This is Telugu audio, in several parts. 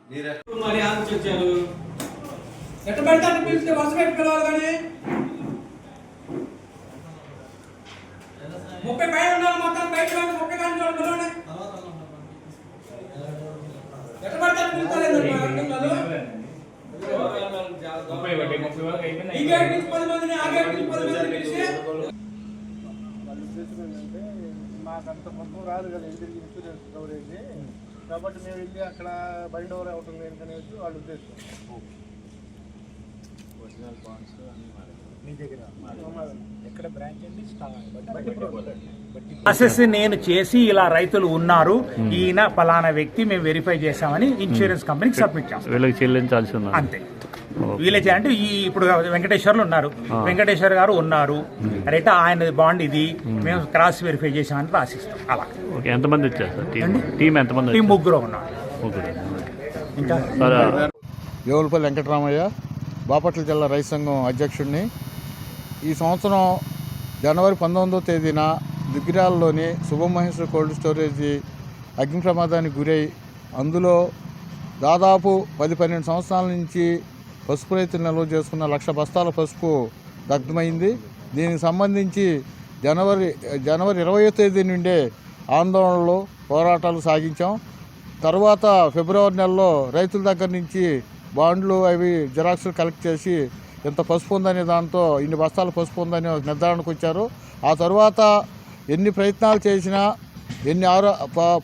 మీరు మరి ఆలోచించారు ఎట్ట పిలిస్తే వరుస పెట్టి పిలవాలి కానీ ముప్పై పైన ఉండాలి మొత్తం బయట ముప్పై కానీ పిలవండి ఎట్ట ముప్పై ఒకటి ముప్పై వరకు ఈ గేట్ నుంచి పది మందిని ఆ గేట్ నుంచి పది మందిని పిలిచి మాకంత మొత్తం రాదు కదా ఎదురు ఇన్సూరెన్స్ కవరేజ్ కాబట్టి మేము వెళ్ళి అక్కడ బయట ఓవర్ అవటం లేదు అనేసి వాళ్ళు ఉద్దేశం. ఒరిజినల్ బాండ్స్ అన్నీ మీ దగ్గర? ఎక్కడ బ్రాంచ్ అండి? ప్రాసెస్ నేను చేసి ఇలా రైతులు ఉన్నారు. ఈయన పలానా వ్యక్తి మేము వెరిఫై చేశామని ఇన్సూరెన్స్ కంపెనీకి సబ్మిట్ చేస్తాం. వీళ్ళకి చెల్లించాల్సి ఉన్నది. అంతే. వీలైతే అంటే ఈ ఇప్పుడు వెంకటేశ్వర్లు ఉన్నారు. వెంకటేశ్వర్ గారు ఉన్నారు. రైట్ ఆయన బాండ్ ఇది. మేము క్రాస్ వెరిఫై చేసామని రాసిస్తాం. అలా. ఓకే ఎంతమంది వచ్చారు సార్? టీం టీం ఎంతమంది? ముగ్గురు ఉన్నారు. ఇంకా? దేవులపల్లి వెంకటరామయ్య బాపట్ల జిల్లా రైతు సంఘం అధ్యక్షుడిని ఈ సంవత్సరం జనవరి పంతొమ్మిదో తేదీన దుగ్గిరాలలోని శుభమహేశ్వర కోల్డ్ స్టోరేజీ అగ్ని ప్రమాదానికి గురై అందులో దాదాపు పది పన్నెండు సంవత్సరాల నుంచి పసుపు రైతులు నిల్వ చేసుకున్న లక్ష బస్తాల పసుపు దగ్ధమైంది. దీనికి సంబంధించి జనవరి జనవరి ఇరవయో తేదీ నుండే ఆందోళనలు పోరాటాలు సాగించాం. తర్వాత ఫిబ్రవరి నెలలో రైతుల దగ్గర నుంచి బాండ్లు అవి జిరాక్స్లు కలెక్ట్ చేసి ఇంత పసుపు ఉందనే దాంతో ఇన్ని బస్తాలు పసుపు ఉందని నిర్ధారణకు వచ్చారు. ఆ తర్వాత ఎన్ని ప్రయత్నాలు చేసినా ఎన్ని ఆరో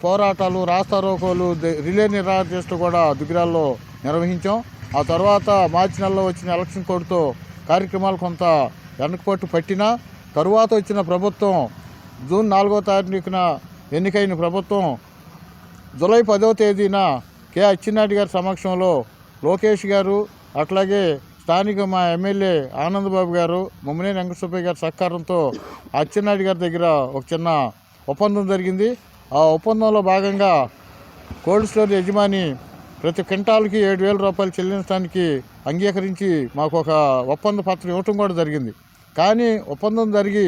పోరాటాలు రాస్తారోకోలు రిలే రిలే చేస్తూ కూడా దుగ్గిరాల్లో నిర్వహించాం. ఆ తర్వాత మార్చి నెలలో వచ్చిన ఎలక్షన్ కోడ్తో కార్యక్రమాలు కొంత వెనకపట్టు పట్టినా తరువాత వచ్చిన ప్రభుత్వం జూన్ నాలుగో తారీఖున ఎన్నికైన ప్రభుత్వం జూలై పదో తేదీన కె. అచ్చెన్నాయుడు గారి సమక్షంలో లోకేష్ గారు అట్లాగే స్థానిక మా ఎమ్మెల్యే ఆనందబాబు గారు ముమ్మనేని వెంకటసుబ్బయ్య గారి సహకారంతో అచ్చెన్నాయుడు గారి దగ్గర ఒక చిన్న ఒప్పందం జరిగింది. ఆ ఒప్పందంలో భాగంగా కోల్డ్ స్టోర్ యజమాని ప్రతి క్వింటాల్కి ఏడు వేల రూపాయలు చెల్లించడానికి అంగీకరించి మాకు ఒక ఒప్పంద పత్రం ఇవ్వటం కూడా జరిగింది. కానీ ఒప్పందం జరిగి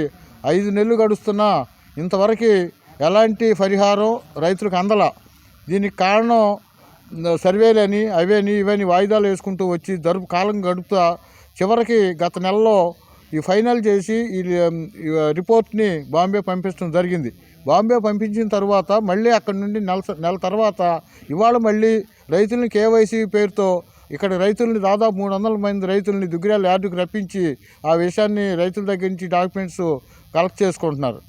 ఐదు నెలలు గడుస్తున్నా ఇంతవరకు ఎలాంటి పరిహారం రైతులకు అందల. దీనికి కారణం సర్వేలని అవేని ఇవని వాయిదాలు వేసుకుంటూ వచ్చి జరుపు కాలం గడుపుతా చివరికి గత నెలలో ఈ ఫైనల్ చేసి ఈ రిపోర్ట్ని బాంబే పంపించడం జరిగింది. బాంబే పంపించిన తర్వాత మళ్ళీ అక్కడ నుండి నెల నెల తర్వాత ఇవాళ మళ్ళీ రైతులని కేవైసీ పేరుతో ఇక్కడ రైతుల్ని దాదాపు మూడు వందల మంది రైతుల్ని దుగ్గిరాల యార్డుకు రప్పించి ఆ విషయాన్ని రైతుల దగ్గర నుంచి డాక్యుమెంట్స్ కలెక్ట్ చేసుకుంటున్నారు.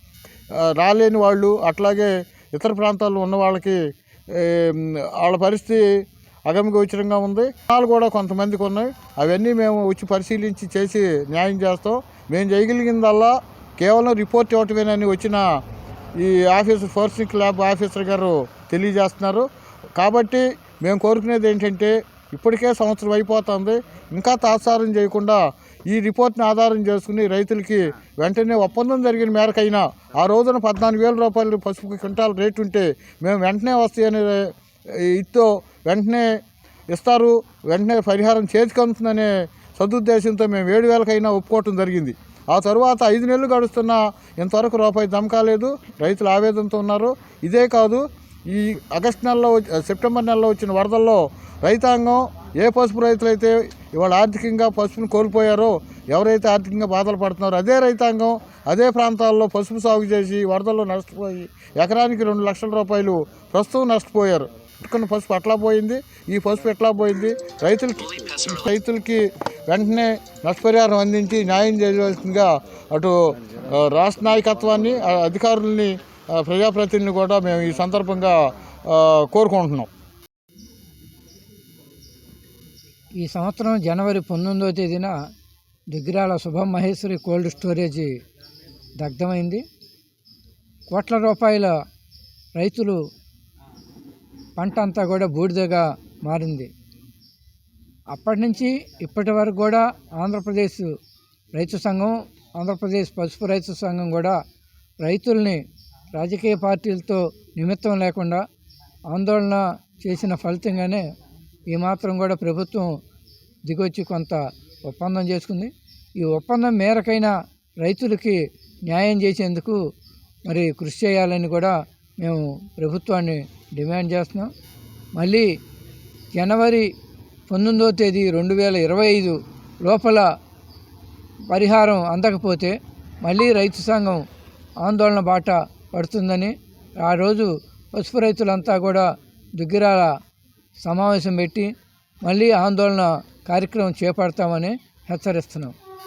రాలేని వాళ్ళు అట్లాగే ఇతర ప్రాంతాల్లో ఉన్న వాళ్ళకి వాళ్ళ పరిస్థితి అగమగోచరంగా ఉంది. వాళ్ళు కూడా కొంతమందికి ఉన్నాయి. అవన్నీ మేము వచ్చి పరిశీలించి చేసి న్యాయం చేస్తాం. మేము చేయగలిగిందల్లా కేవలం రిపోర్ట్ ఇవ్వటమేనని వచ్చిన ఈ ఆఫీసర్ ఫోర్సింగ్ ల్యాబ్ ఆఫీసర్ గారు తెలియజేస్తున్నారు. కాబట్టి మేము కోరుకునేది ఏంటంటే ఇప్పటికే సంవత్సరం అయిపోతుంది. ఇంకా తాత్సారం చేయకుండా ఈ రిపోర్ట్ని ఆధారం చేసుకుని రైతులకి వెంటనే ఒప్పందం జరిగిన మేరకైనా ఆ రోజున పద్నాలుగు వేల రూపాయలు పసుపు క్వింటాల్ రేటు ఉంటే మేము వెంటనే వస్తాయనే ఇతో వెంటనే ఇస్తారు వెంటనే పరిహారం చేతికి అందుతుందనే సదుద్దేశంతో మేము ఏడు వేలకైనా ఒప్పుకోవటం జరిగింది. ఆ తర్వాత ఐదు నెలలు గడుస్తున్నా ఇంతవరకు రూపాయి దమకాలేదు రైతులు ఆవేదనతో ఉన్నారు. ఇదే కాదు ఈ ఆగస్టు నెలలో సెప్టెంబర్ నెలలో వచ్చిన వరదల్లో రైతాంగం ఏ పసుపు రైతులైతే ఇవాళ ఆర్థికంగా పసుపును కోల్పోయారో ఎవరైతే ఆర్థికంగా బాధలు పడుతున్నారో అదే రైతాంగం అదే ప్రాంతాల్లో పసుపు సాగు చేసి వరదల్లో నష్టపోయి ఎకరానికి రెండు లక్షల రూపాయలు ప్రస్తుతం నష్టపోయారు. ఇటుకున్న పసుపు అట్లా పోయింది ఈ పసుపు ఎట్లా పోయింది? రైతులకి రైతులకి వెంటనే నష్టపరిహారం అందించి న్యాయం చేయవలసిందిగా అటు రాష్ట్ర నాయకత్వాన్ని అధికారుల్ని ప్రజాప్రతినిధిని కూడా మేము ఈ సందర్భంగా కోరుకుంటున్నాం. ఈ సంవత్సరం జనవరి పంతొమ్మిదవ తేదీన దిగ్రాల శుభం మహేశ్వరి కోల్డ్ స్టోరేజీ దగ్ధమైంది. కోట్ల రూపాయల రైతులు పంట అంతా కూడా బూడిదగా మారింది. అప్పటి నుంచి ఇప్పటి వరకు కూడా ఆంధ్రప్రదేశ్ రైతు సంఘం ఆంధ్రప్రదేశ్ పసుపు రైతు సంఘం కూడా రైతుల్ని రాజకీయ పార్టీలతో నిమిత్తం లేకుండా ఆందోళన చేసిన ఫలితంగానే ఈ మాత్రం కూడా ప్రభుత్వం దిగొచ్చి కొంత ఒప్పందం చేసుకుంది. ఈ ఒప్పందం మేరకైనా రైతులకి న్యాయం చేసేందుకు మరి కృషి చేయాలని కూడా మేము ప్రభుత్వాన్ని డిమాండ్ చేస్తున్నాం. మళ్ళీ జనవరి పంతొమ్మిదవ తేదీ రెండు వేల ఇరవై ఐదు లోపల పరిహారం అందకపోతే మళ్ళీ రైతు సంఘం ఆందోళన బాట పడుతుందని ఆ రోజు పసుపు రైతులంతా కూడా దుగ్గిరాల సమావేశం పెట్టి మళ్ళీ ఆందోళన కార్యక్రమం చేపడతామని హెచ్చరిస్తున్నాం.